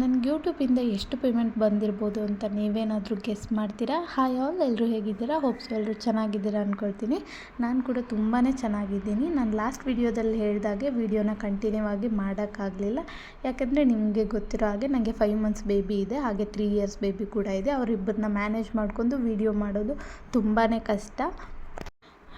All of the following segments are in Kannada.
ನನಗೆ ಯೂಟ್ಯೂಬಿಂದ ಎಷ್ಟು ಪೇಮೆಂಟ್ ಬಂದಿರ್ಬೋದು ಅಂತ ನೀವೇನಾದರೂ ಗೆಸ್ ಮಾಡ್ತೀರಾ? ಹಾಯ್ ಆಲ್ ಎಲ್ಲರೂ ಹೇಗಿದ್ದೀರಾ? ಹೋಪ್ಸ್ ಎಲ್ಲರೂ ಚೆನ್ನಾಗಿದ್ದೀರಾ ಅಂದ್ಕೊಳ್ತೀನಿ ನಾನು ಕೂಡ ತುಂಬಾ ಚೆನ್ನಾಗಿದ್ದೀನಿ. ನಾನು ಲಾಸ್ಟ್ ವಿಡಿಯೋದಲ್ಲಿ ಹೇಳಿದಾಗೆ ವಿಡಿಯೋನ ಕಂಟಿನ್ಯೂ ಆಗಿ ಮಾಡೋಕ್ಕಾಗಲಿಲ್ಲ. ಯಾಕೆಂದರೆ ನಿಮಗೆ ಗೊತ್ತಿರೋ ಹಾಗೆ ನನಗೆ ಫೈವ್ ಮಂತ್ಸ್ ಬೇಬಿ ಇದೆ, ಹಾಗೆ ತ್ರೀ ಇಯರ್ಸ್ ಬೇಬಿ ಕೂಡ ಇದೆ. ಅವರಿಬ್ಬರನ್ನ ಮ್ಯಾನೇಜ್ ಮಾಡಿಕೊಂಡು ವಿಡಿಯೋ ಮಾಡೋದು ತುಂಬಾ ಕಷ್ಟ.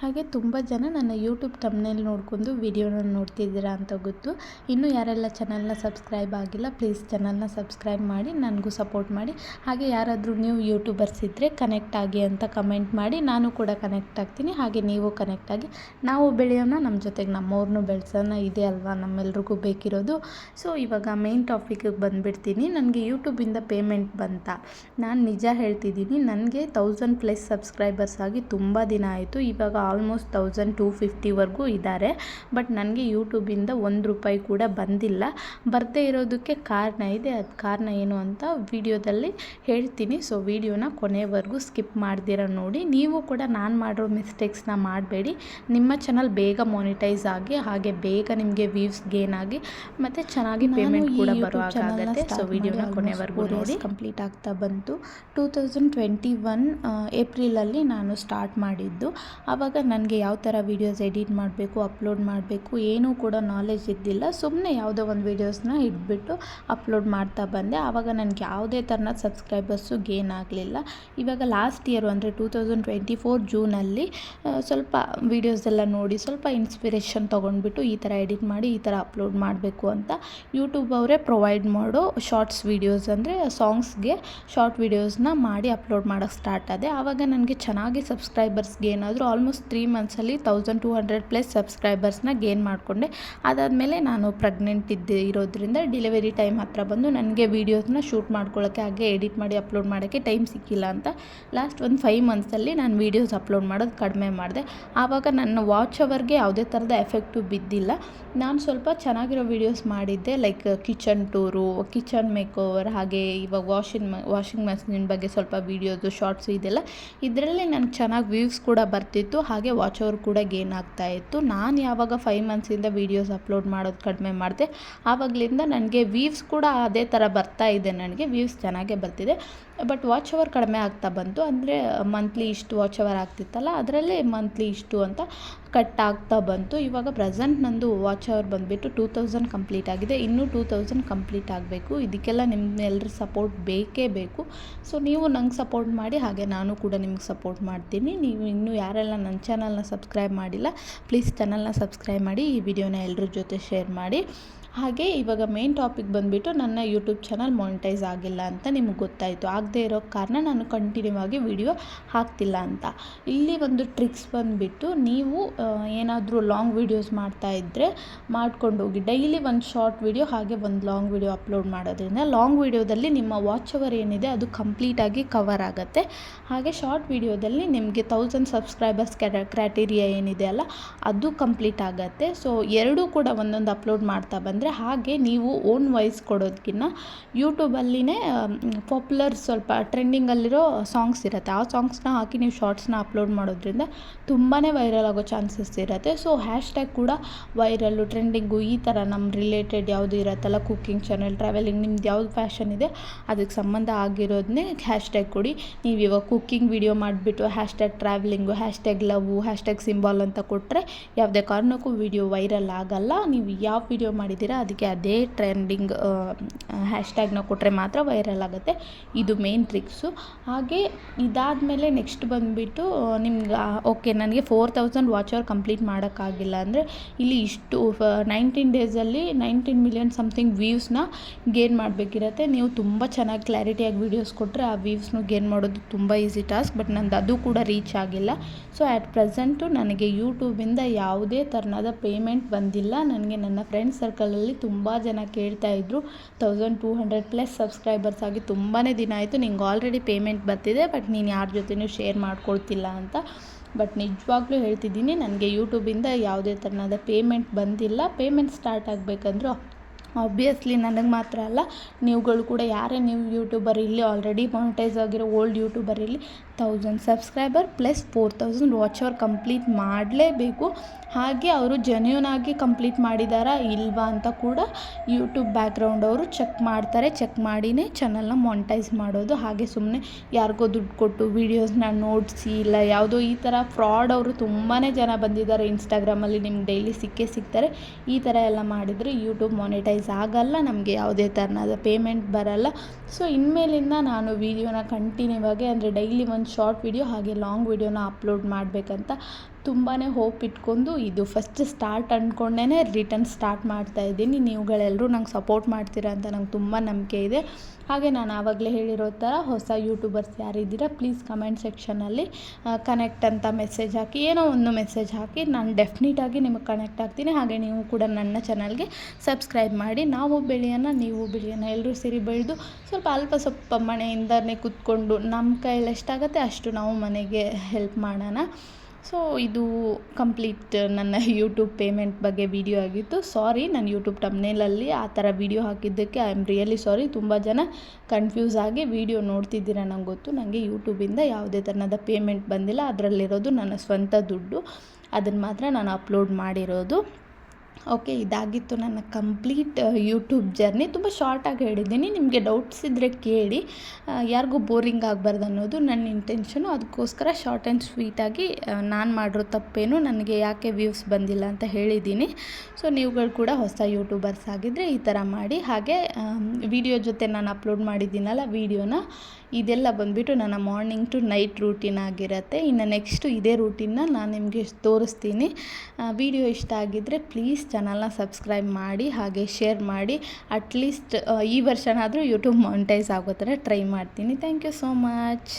ಹಾಗೆ ತುಂಬ ಜನ ನನ್ನ ಯೂಟ್ಯೂಬ್ ತಮ್ಮನೇಲಿ ನೋಡ್ಕೊಂಡು ವಿಡಿಯೋನ ನೋಡ್ತಿದ್ದೀರಾ ಅಂತ ಗೊತ್ತು. ಇನ್ನು ಯಾರೆಲ್ಲ ಚಾನಲ್ನ ಸಬ್ಸ್ಕ್ರೈಬ್ ಆಗಿಲ್ಲ ಪ್ಲೀಸ್ ಚಾನಲ್ನ ಸಬ್ಸ್ಕ್ರೈಬ್ ಮಾಡಿ, ನನಗೂ ಸಪೋರ್ಟ್ ಮಾಡಿ. ಹಾಗೆ ಯಾರಾದರೂ ನೀವು ಯೂಟ್ಯೂಬರ್ಸ್ ಇದ್ದರೆ ಕನೆಕ್ಟ್ ಆಗಿ ಅಂತ ಕಮೆಂಟ್ ಮಾಡಿ, ನಾನು ಕೂಡ ಕನೆಕ್ಟ್ ಆಗ್ತೀನಿ. ಹಾಗೆ ನೀವು ಕನೆಕ್ಟ್ ಆಗಿ, ನಾವು ಬೆಳೆಯೋಣ ನಮ್ಮ ಜೊತೆಗೆ ನಮ್ಮವ್ರನ್ನೂ ಬೆಳೆಸೋಣ, ಇದೆ ಅಲ್ವಾ? ನಮ್ಮೆಲ್ರಿಗೂ ಬೇಕಿರೋದು. ಸೊ ಇವಾಗ ಮೇನ್ ಟಾಪಿಕಿಗೆ ಬಂದುಬಿಡ್ತೀನಿ. ನನಗೆ ಯೂಟ್ಯೂಬಿಂದ ಪೇಮೆಂಟ್ ಬಂತ. ನಾನು ನಿಜ ಹೇಳ್ತಿದ್ದೀನಿ, ನನಗೆ ತೌಸಂಡ್ ಪ್ಲಸ್ ಸಬ್ಸ್ಕ್ರೈಬರ್ಸ್ ಆಗಿ ತುಂಬ ದಿನ ಆಯಿತು. ಇವಾಗ ಆಲ್ಮೋಸ್ಟ್ ತೌಸಂಡ್ ಟೂ ಫಿಫ್ಟಿವರೆಗೂ ಇದ್ದಾರೆ. ಬಟ್ ನನಗೆ ಯೂಟ್ಯೂಬಿಂದ ಒಂದು ರೂಪಾಯಿ ಕೂಡ ಬಂದಿಲ್ಲ. ಬರದೇ ಇರೋದಕ್ಕೆ ಕಾರಣ ಇದೆ. ಅದು ಕಾರಣ ಏನು ಅಂತ ವಿಡಿಯೋದಲ್ಲಿ ಹೇಳ್ತೀನಿ. ಸೊ ವಿಡಿಯೋನ ಕೊನೆವರೆಗೂ ಸ್ಕಿಪ್ ಮಾಡ್ದಿರ ನೋಡಿ. ನೀವು ಕೂಡ ನಾನು ಮಾಡಿರೋ ಮಿಸ್ಟೇಕ್ಸ್ನ ಮಾಡಬೇಡಿ. ನಿಮ್ಮ ಚಾನಲ್ ಬೇಗ ಮಾನಿಟೈಸ್ ಆಗಿ ಹಾಗೆ ಬೇಗ ನಿಮಗೆ ವ್ಯೂಸ್ ಗೇನ್ ಆಗಿ ಮತ್ತು ಚೆನ್ನಾಗಿ ಪೇಮೆಂಟ್ ಕೂಡ ಬರೋ ಆಗುತ್ತೆ. ಸೊ ವಿಡಿಯೋನ ಕೊನೆವರೆಗೂ ನೋಡಿ. ಕಂಪ್ಲೀಟ್ ಆಗ್ತಾ ಬಂತು. ಟೂ ತೌಸಂಡ್ ಟ್ವೆಂಟಿ ಒನ್ ಏಪ್ರಿಲಲ್ಲಿ ನಾನು ಸ್ಟಾರ್ಟ್ ಮಾಡಿದ್ದು. ಆವಾಗ ನನಗೆ ಯಾವ ಥರ ವೀಡಿಯೋಸ್ ಎಡಿಟ್ ಮಾಡಬೇಕು ಅಪ್ಲೋಡ್ ಮಾಡಬೇಕು ಏನೂ ಕೂಡ ನಾಲೆಜ್ ಇದ್ದಿಲ್ಲ. ಸುಮ್ಮನೆ ಯಾವುದೋ ಒಂದು ವೀಡಿಯೋಸ್ನ ಇಟ್ಬಿಟ್ಟು ಅಪ್ಲೋಡ್ ಮಾಡ್ತಾ ಬಂದೆ. ಆವಾಗ ನನಗೆ ಯಾವುದೇ ಥರನ ಸಬ್ಸ್ಕ್ರೈಬರ್ಸು ಗೇನ್ ಆಗಲಿಲ್ಲ. ಇವಾಗ ಲಾಸ್ಟ್ ಇಯರು ಅಂದರೆ ಟೂ ತೌಸಂಡ್ ಟ್ವೆಂಟಿ ಫೋರ್ ಜೂನಲ್ಲಿ ಸ್ವಲ್ಪ ವೀಡಿಯೋಸ್ ಎಲ್ಲ ನೋಡಿ, ಸ್ವಲ್ಪ ಇನ್ಸ್ಪಿರೇಷನ್ ತೊಗೊಂಡ್ಬಿಟ್ಟು ಈ ಥರ ಎಡಿಟ್ ಮಾಡಿ, ಈ ಥರ ಅಪ್ಲೋಡ್ ಮಾಡಬೇಕು ಅಂತ ಯೂಟ್ಯೂಬ್ ಅವರೇ ಪ್ರೊವೈಡ್ ಮಾಡೋ ಶಾರ್ಟ್ಸ್ ವೀಡಿಯೋಸ್ ಅಂದರೆ ಸಾಂಗ್ಸ್ಗೆ ಶಾರ್ಟ್ ವೀಡಿಯೋಸ್ನ ಮಾಡಿ ಅಪ್ಲೋಡ್ ಮಾಡೋಕ್ಕೆ ಸ್ಟಾರ್ಟ್ ಆದೆ. ಆವಾಗ ನನಗೆ ಚೆನ್ನಾಗಿ ಸಬ್ಸ್ಕ್ರೈಬರ್ಸ್ಗೆ ಏನಾದರೂ ಆಲ್ಮೋಸ್ಟ್ ತ್ರೀ ಮಂತ್ಸಲ್ಲಿ ತೌಸಂಡ್ ಟೂ ಹಂಡ್ರೆಡ್ ಪ್ಲಸ್ ಸಬ್ಸ್ಕ್ರೈಬರ್ಸ್ನ ಗೇನ್ ಮಾಡಿಕೊಂಡೆ. ಅದಾದಮೇಲೆ ನಾನು ಪ್ರೆಗ್ನೆಂಟ್ ಇದ್ದೆ ಇರೋದ್ರಿಂದ ಡೆಲಿವರಿ ಟೈಮ್ ಹತ್ರ ಬಂದು ನನಗೆ ವೀಡಿಯೋಸ್ನ ಶೂಟ್ ಮಾಡ್ಕೊಳ್ಳೋಕ್ಕೆ ಹಾಗೆ ಎಡಿಟ್ ಮಾಡಿ ಅಪ್ಲೋಡ್ ಮಾಡೋಕ್ಕೆ ಟೈಮ್ ಸಿಕ್ಕಿಲ್ಲ ಅಂತ ಲಾಸ್ಟ್ ಒಂದು ಫೈವ್ ಮಂತ್ಸಲ್ಲಿ ನಾನು ವೀಡಿಯೋಸ್ ಅಪ್ಲೋಡ್ ಮಾಡೋದು ಕಡಿಮೆ ಮಾಡಿದೆ. ಆವಾಗ ನನ್ನ ವಾಚ್ ಅವರ್ಗೆ ಯಾವುದೇ ಥರದ ಎಫೆಕ್ಟು ಬಿದ್ದಿಲ್ಲ. ನಾನು ಸ್ವಲ್ಪ ಚೆನ್ನಾಗಿರೋ ವೀಡಿಯೋಸ್ ಮಾಡಿದ್ದೆ like kitchen tour kitchen make over ಹಾಗೆ ಇವಾಗ ವಾಷಿಂಗ್ ವಾಷಿಂಗ್ ಮೆಷಿನ್ ಬಗ್ಗೆ ಸ್ವಲ್ಪ ವೀಡಿಯೋಸು ಶಾರ್ಟ್ಸು ಇದೆಲ್ಲ. ಇದರಲ್ಲಿ ನನಗೆ ಚೆನ್ನಾಗಿ ವ್ಯೂಸ್ ಕೂಡ ಬರ್ತಿತ್ತು. ಹಾಗೆ ವಾಚ್ ಅವರ್ ಕೂಡ ಗೇನ್ ಆಗ್ತಾ ಇತ್ತು. ನಾನು ಯಾವಾಗ ಫೈವ್ ಮಂತ್ಸಿಂದ ವೀಡಿಯೋಸ್ ಅಪ್ಲೋಡ್ ಮಾಡೋದು ಕಡಿಮೆ ಮಾಡಿದೆ. ಆವಾಗಲಿಂದ ನನಗೆ ವೀವ್ಸ್ ಕೂಡ ಅದೇ ಥರ ಬರ್ತಾ ಇದೆ ನನಗೆ. ವೀವ್ಸ್ ಚೆನ್ನಾಗೇ ಬರ್ತಿದೆ. ಬಟ್ ವಾಚ್ ಅವರ್ ಕಡಿಮೆ ಆಗ್ತಾ ಬಂತು. ಅಂದರೆ ಮಂತ್ಲಿ ಇಷ್ಟು ವಾಚ್ ಅವರ್ ಆಗ್ತಿತ್ತಲ್ಲ, ಅದರಲ್ಲೇ ಮಂತ್ಲಿ ಇಷ್ಟು ಅಂತ ಕಟ್ ಆಗ್ತಾ ಬಂತು. ಇವಾಗ ಪ್ರೆಸೆಂಟ್ ನಂದು ವಾಚ್ ಅವರ್ ಬಂದುಬಿಟ್ಟು ಟೂ ತೌಸಂಡ್ ಕಂಪ್ಲೀಟ್ ಆಗಿದೆ. ಇನ್ನೂ ಟೂ ತೌಸಂಡ್ ಕಂಪ್ಲೀಟ್ ಆಗಬೇಕು. ಇದಕ್ಕೆಲ್ಲ ನಿಮ್ಮೆಲ್ಲರ ಸಪೋರ್ಟ್ ಬೇಕೇ ಬೇಕು. ಸೊ ನೀವು ನಂಗೆ ಸಪೋರ್ಟ್ ಮಾಡಿ, ಹಾಗೆ ನಾನು ಕೂಡ ನಿಮ್ಗೆ ಸಪೋರ್ಟ್ ಮಾಡ್ತೀನಿ. ನೀವು ಇನ್ನೂ ಯಾರೆಲ್ಲ ನನ್ನ ಚಾನಲ್ನ ಸಬ್ಸ್ಕ್ರೈಬ್ ಮಾಡಿಲ್ಲ ಪ್ಲೀಸ್ ಚಾನಲ್ನ ಸಬ್ಸ್ಕ್ರೈಬ್ ಮಾಡಿ, ಈ ವಿಡಿಯೋನ ಎಲ್ಲರ ಜೊತೆ ಶೇರ್ ಮಾಡಿ. ಹಾಗೆ ಇವಾಗ ಮೇನ್ ಟಾಪಿಕ್ ಬಂದುಬಿಟ್ಟು ನನ್ನ ಯೂಟ್ಯೂಬ್ ಚಾನಲ್ ಮಾನಿಟೈಸ್ ಆಗಿಲ್ಲ ಅಂತ ನಿಮ್ಗೆ ಗೊತ್ತಾಯಿತು. ಆಗದೇ ಇರೋ ಕಾರಣ ನಾನು ಕಂಟಿನ್ಯೂ ಆಗಿ ವಿಡಿಯೋ ಹಾಕ್ತಿಲ್ಲ ಅಂತ. ಇಲ್ಲಿ ಒಂದು ಟ್ರಿಕ್ಸ್ ಬಂದುಬಿಟ್ಟು ನೀವು ಏನಾದರೂ ಲಾಂಗ್ ವೀಡಿಯೋಸ್ ಮಾಡ್ತಾ ಇದ್ದರೆ ಮಾಡ್ಕೊಂಡು ಹೋಗಿ. ಡೈಲಿ ಒಂದು ಶಾರ್ಟ್ ವೀಡಿಯೋ ಹಾಗೆ ಒಂದು ಲಾಂಗ್ ವೀಡಿಯೋ ಅಪ್ಲೋಡ್ ಮಾಡೋದ್ರಿಂದ ಲಾಂಗ್ ವೀಡಿಯೋದಲ್ಲಿ ನಿಮ್ಮ ವಾಚ್ ಅವರ್ ಏನಿದೆ ಅದು ಕಂಪ್ಲೀಟಾಗಿ ಕವರ್ ಆಗುತ್ತೆ. ಹಾಗೆ ಶಾರ್ಟ್ ವೀಡಿಯೋದಲ್ಲಿ ನಿಮಗೆ ತೌಸಂಡ್ ಸಬ್ಸ್ಕ್ರೈಬರ್ಸ್ ಕ್ರೈಟೀರಿಯಾ ಏನಿದೆ ಅಲ್ಲ, ಅದು ಕಂಪ್ಲೀಟ್ ಆಗುತ್ತೆ. ಸೊ ಎರಡೂ ಕೂಡ ಒಂದೊಂದು ಅಪ್ಲೋಡ್ ಮಾಡ್ತಾ ಬಂದು ಅಂದರೆ ಹಾಗೆ ನೀವು ಓನ್ ವಾಯ್ಸ್ ಕೊಡೋದಕ್ಕಿಂತ ಯೂಟ್ಯೂಬಲ್ಲಿನೇ ಪಾಪ್ಯುಲರ್ ಸ್ವಲ್ಪ ಟ್ರೆಂಡಿಂಗಲ್ಲಿರೋ ಸಾಂಗ್ಸ್ ಇರುತ್ತೆ. ಆ ಸಾಂಗ್ಸ್ನ ಹಾಕಿ ನೀವು ಶಾರ್ಟ್ಸ್ನ ಅಪ್ಲೋಡ್ ಮಾಡೋದ್ರಿಂದ ತುಂಬಾ ವೈರಲ್ ಆಗೋ ಚಾನ್ಸಸ್ ಇರುತ್ತೆ. ಸೊ ಹ್ಯಾಶ್ ಟ್ಯಾಗ್ ಕೂಡ ವೈರಲ್ಲು ಟ್ರೆಂಡಿಂಗು ಈ ಥರ ನಮ್ಮ ರಿಲೇಟೆಡ್ ಯಾವುದು ಇರುತ್ತಲ್ಲ ಕುಕ್ಕಿಂಗ್ ಚಾನಲ್ ಟ್ರಾವೆಲಿಂಗ್ ನಿಮ್ದು ಯಾವ್ದು ಫ್ಯಾಷನ್ ಇದೆ ಅದಕ್ಕೆ ಸಂಬಂಧ ಆಗಿರೋದನ್ನೇ ಹ್ಯಾಶ್ ಟ್ಯಾಗ್ ಕೊಡಿ. ನೀವು ಇವಾಗ ಕುಕ್ಕಿಂಗ್ ವಿಡಿಯೋ ಮಾಡಿಬಿಟ್ಟು hash tag travelling hash tag love hash tag symbol ಅಂತ ಕೊಟ್ಟರೆ ಯಾವುದೇ ಕಾರಣಕ್ಕೂ ವಿಡಿಯೋ ವೈರಲ್ ಆಗಲ್ಲ. ನೀವು ಯಾವ ವಿಡಿಯೋ ಮಾಡಿದ್ದೀರಾ ಅದಕ್ಕೆ ಅದೇ ಟ್ರೆಂಡಿಂಗ್ ಹ್ಯಾಶ್ಟ್ಯಾಗ್ನ ಕೊಟ್ಟರೆ ಮಾತ್ರ ವೈರಲ್ ಆಗುತ್ತೆ. ಇದು ಮೇನ್ ಟ್ರಿಕ್ಸು ಹಾಗೆ ಇದಾದಮೇಲೆ ನೆಕ್ಸ್ಟ್ ಬಂದುಬಿಟ್ಟು ನಿಮ್ಗೆ ಓಕೆ ನನಗೆ four thousand watch hour complete ಮಾಡೋಕ್ಕಾಗಿಲ್ಲ ಅಂದರೆ ಇಲ್ಲಿ ಇಷ್ಟು ನೈನ್ಟೀನ್ ಡೇಸಲ್ಲಿ ನೈನ್ಟೀನ್ ಮಿಲಿಯನ್ ಸಮಥಿಂಗ್ ವ್ಯೂಸ್ನ ಗೇನ್ ಮಾಡಬೇಕಿರತ್ತೆ. ನೀವು ತುಂಬ ಚೆನ್ನಾಗಿ ಕ್ಲಾರಿಟಿಯಾಗಿ ವೀಡಿಯೋಸ್ ಕೊಟ್ಟರೆ ಆ ವ್ಯೂಸ್ನು ಗೇನ್ ಮಾಡೋದು ತುಂಬ ಈಸಿ ಟಾಸ್ಕ್ ಬಟ್ ನಂದು ಅದು ಕೂಡ ರೀಚ್ ಆಗಿಲ್ಲ. ಸೊ ಆ್ಯಟ್ ಪ್ರೆಸೆಂಟು ನನಗೆ ಯೂಟ್ಯೂಬಿಂದ ಯಾವುದೇ ಥರನಾದ ಪೇಮೆಂಟ್ ಬಂದಿಲ್ಲ. ನನಗೆ ನನ್ನ ಫ್ರೆಂಡ್ ಸರ್ಕಲಲ್ಲಿ ತುಂಬ ಜನ ಕೇಳ್ತಾ ಇದ್ದರು thousand two hundred plus subscribers ಆಗಿ ತುಂಬಾ ದಿನ ಆಯಿತು. ನಿಂಗೆ ಆಲ್ರೆಡಿ ಪೇಮೆಂಟ್ ಬರ್ತಿದೆ ಬಟ್ ನೀನು ಯಾರ ಜೊತೆನೂ ಶೇರ್ ಮಾಡ್ಕೊಳ್ತಿಲ್ಲ ಅಂತ. ಬಟ್ ನಿಜವಾಗ್ಲೂ ಹೇಳ್ತಿದ್ದೀನಿ, ನನಗೆ ಯೂಟ್ಯೂಬಿಂದ ಯಾವುದೇ ಥರನಾದ ಪೇಮೆಂಟ್ ಬಂದಿಲ್ಲ. ಪೇಮೆಂಟ್ ಸ್ಟಾರ್ಟ್ ಆಗಬೇಕಂದ್ರೂ ಆಬ್ವಿಯಸ್ಲಿ ನನಗೆ ಮಾತ್ರ ಅಲ್ಲ, ನೀವುಗಳು ಕೂಡ ಯಾರೇ ನೀವು ಯೂಟ್ಯೂಬರ್ ಇಲ್ಲಿ ಆಲ್ರೆಡಿ ಮಾನಿಟೈಸ್ ಆಗಿರೋ ಓಲ್ಡ್ ಯೂಟ್ಯೂಬರ್ ಇಲ್ಲಿ thousand subscriber plus four thousand watch hour complete ಮಾಡಲೇಬೇಕು. ಹಾಗೆ ಅವರು ಜೆನ್ಯೂನ್ ಆಗಿ ಕಂಪ್ಲೀಟ್ ಮಾಡಿದಾರಾ ಇಲ್ವಾ ಅಂತ ಕೂಡ ಯೂಟ್ಯೂಬ್ ಬ್ಯಾಕ್ಗ್ರೌಂಡ್ ಅವರು ಚೆಕ್ ಮಾಡ್ತಾರೆ. ಚೆಕ್ ಮಾಡಿನೇ ಚಾನಲ್ನ ಮಾನಿಟೈಸ್ ಮಾಡೋದು. ಹಾಗೆ ಸುಮ್ಮನೆ ಯಾರಿಗೋ ದುಡ್ಡು ಕೊಟ್ಟು ವೀಡಿಯೋಸ್ನ ನೋಡಿಸಿ ಇಲ್ಲ ಯಾವುದೋ ಈ ಥರ ಫ್ರಾಡ್ ಅವರು ತುಂಬಾ ಜನ ಬಂದಿದ್ದಾರೆ. ಇನ್ಸ್ಟಾಗ್ರಾಮಲ್ಲಿ ನಿಮ್ಗೆ ಡೈಲಿ ಸಿಕ್ಕೇ ಸಿಗ್ತಾರೆ. ಈ ಥರ ಎಲ್ಲ ಮಾಡಿದರೆ ಯೂಟ್ಯೂಬ್ ಮಾನಿಟೈಸ್ ಆಗಲ್ಲ. ನಮಗೆ ಯಾವುದೇ ಥರನಾದ ಪೇಮೆಂಟ್ ಬರಲ್ಲ. ಸೊ ಇನ್ಮೇಲಿಂದ ನಾನು ವೀಡಿಯೋನ ಕಂಟಿನ್ಯೂ ಆಗಿ ಅಂದರೆ ಡೈಲಿ ಒಂದು ಶಾರ್ಟ್ ವಿಡಿಯೋ ಹಾಗೆ ಲಾಂಗ್ ವಿಡಿಯೋನ ಅಪ್ಲೋಡ್ ಮಾಡಬೇಕಂತ ತುಂಬಾ ಹೋಪ್ ಇಟ್ಕೊಂಡು ಇದು ಫಸ್ಟ್ ಸ್ಟಾರ್ಟ್ ಅಂದ್ಕೊಂಡೇ ರಿಟರ್ನ್ ಸ್ಟಾರ್ಟ್ ಮಾಡ್ತಾ ಇದ್ದೀನಿ. ನೀವುಗಳೆಲ್ಲರೂ ನಂಗೆ ಸಪೋರ್ಟ್ ಮಾಡ್ತೀರಾ ಅಂತ ನಂಗೆ ತುಂಬ ನಂಬಿಕೆ ಇದೆ. ಹಾಗೆ ನಾನು ಆವಾಗಲೇ ಹೇಳಿರೋ ಥರ ಹೊಸ ಯೂಟ್ಯೂಬರ್ಸ್ ಯಾರಿದ್ದೀರಾ ಪ್ಲೀಸ್ ಕಮೆಂಟ್ ಸೆಕ್ಷನಲ್ಲಿ ಕನೆಕ್ಟ್ ಅಂತ ಮೆಸೇಜ್ ಹಾಕಿ, ಏನೋ ಒಂದು ಮೆಸೇಜ್ ಹಾಕಿ, ನಾನು ಡೆಫಿನೆಟಾಗಿ ನಿಮಗೆ ಕನೆಕ್ಟ್ ಆಗ್ತೀನಿ. ಹಾಗೆ ನೀವು ಕೂಡ ನನ್ನ ಚಾನಲ್ಗೆ ಸಬ್ಸ್ಕ್ರೈಬ್ ಮಾಡಿ. ನಾವು ಬೆಳೆಯೋಣ ನೀವು ಬೆಳೆಯೋಣ ಎಲ್ಲರೂ ಸೇರಿ ಬೆಳೆದು ಸ್ವಲ್ಪ ಅಲ್ಪ ಸ್ವಲ್ಪ ಮನೆಯಿಂದನೇ ಕೂತ್ಕೊಂಡು ನಮ್ಮ ಕೈಯಲ್ಲಿ ಎಷ್ಟಾಗುತ್ತೆ ಅಷ್ಟು ನಾವು ಮನೆಗೆ ಹೆಲ್ಪ್ ಮಾಡೋಣ. ಸೊ ಇದು ಕಂಪ್ಲೀಟ್ ನನ್ನ ಯೂಟ್ಯೂಬ್ ಪೇಮೆಂಟ್ ಬಗ್ಗೆ ವಿಡಿಯೋ ಆಗಿತ್ತು. ಸಾರಿ ನಾನು ಯೂಟ್ಯೂಬ್ ಟಮ್ನೇಲಲ್ಲಿ ಆ ಥರ ವೀಡಿಯೋ ಹಾಕಿದ್ದಕ್ಕೆ ಐ ಆಮ್ ರಿಯಲಿ ಸಾರಿ ತುಂಬ ಜನ ಕನ್ಫ್ಯೂಸ್ ಆಗಿ ವಿಡಿಯೋ ನೋಡ್ತಿದ್ದೀರ ನಂಗೆ ಗೊತ್ತು. ನನಗೆ ಯೂಟ್ಯೂಬಿಂದ ಯಾವುದೇ ಥರದ ಪೇಮೆಂಟ್ ಬಂದಿಲ್ಲ. ಅದರಲ್ಲಿರೋದು ನನ್ನ ಸ್ವಂತ ದುಡ್ಡು. ಅದನ್ನು ಮಾತ್ರ ನಾನು ಅಪ್ಲೋಡ್ ಮಾಡಿರೋದು. ಓಕೆ, ಇದಾಗಿತ್ತು ನನ್ನ ಕಂಪ್ಲೀಟ್ ಯೂಟ್ಯೂಬ್ ಜರ್ನಿ. ತುಂಬ ಶಾರ್ಟಾಗಿ ಹೇಳಿದ್ದೀನಿ. ನಿಮಗೆ ಡೌಟ್ಸ್ ಇದ್ದರೆ ಕೇಳಿ. ಯಾರಿಗೂ ಬೋರಿಂಗ್ ಆಗಬಾರ್ದು ಅನ್ನೋದು ನನ್ನ ಇಂಟೆನ್ಷನು ಅದಕ್ಕೋಸ್ಕರ ಶಾರ್ಟ್ ಆ್ಯಂಡ್ ಸ್ವೀಟಾಗಿ ನಾನು ಮಾಡಿರೋ ತಪ್ಪೇನು ನನಗೆ ಯಾಕೆ ವ್ಯೂಸ್ ಬಂದಿಲ್ಲ ಅಂತ ಹೇಳಿದ್ದೀನಿ. ಸೊ ನೀವುಗಳು ಕೂಡ ಹೊಸ ಯೂಟ್ಯೂಬರ್ಸ್ ಆಗಿದ್ದರೆ ಈ ಥರ ಮಾಡಿ. ಹಾಗೆ ವಿಡಿಯೋ ಜೊತೆ ನಾನು ಅಪ್ಲೋಡ್ ಮಾಡಿದ್ದೀನಲ್ಲ ವೀಡಿಯೋನ ಇದೆಲ್ಲ ಬಂದುಬಿಟ್ಟು ನನ್ನ ಮಾರ್ನಿಂಗ್ ಟು ನೈಟ್ ರೂಟೀನ್ ಆಗಿರುತ್ತೆ. ಇನ್ನು ನೆಕ್ಸ್ಟು ಇದೇ ರೂಟೀನ್ನ ನಾನು ನಿಮಗೆ ತೋರಿಸ್ತೀನಿ. ವಿಡಿಯೋ ಇಷ್ಟ ಆಗಿದ್ದರೆ ಪ್ಲೀಸ್ ಚಾನಲ್ನ ಸಬ್ಸ್ಕ್ರೈಬ್ ಮಾಡಿ, ಹಾಗೆ ಶೇರ್ ಮಾಡಿ. ಅಟ್ಲೀಸ್ಟ್ ಈ ವರ್ಷನಾದರೂ ಯೂಟ್ಯೂಬ್ ಮಾನಿಟೈಸ್ ಆಗೋ ಥರ ಟ್ರೈ ಮಾಡ್ತೀನಿ. Thank you so much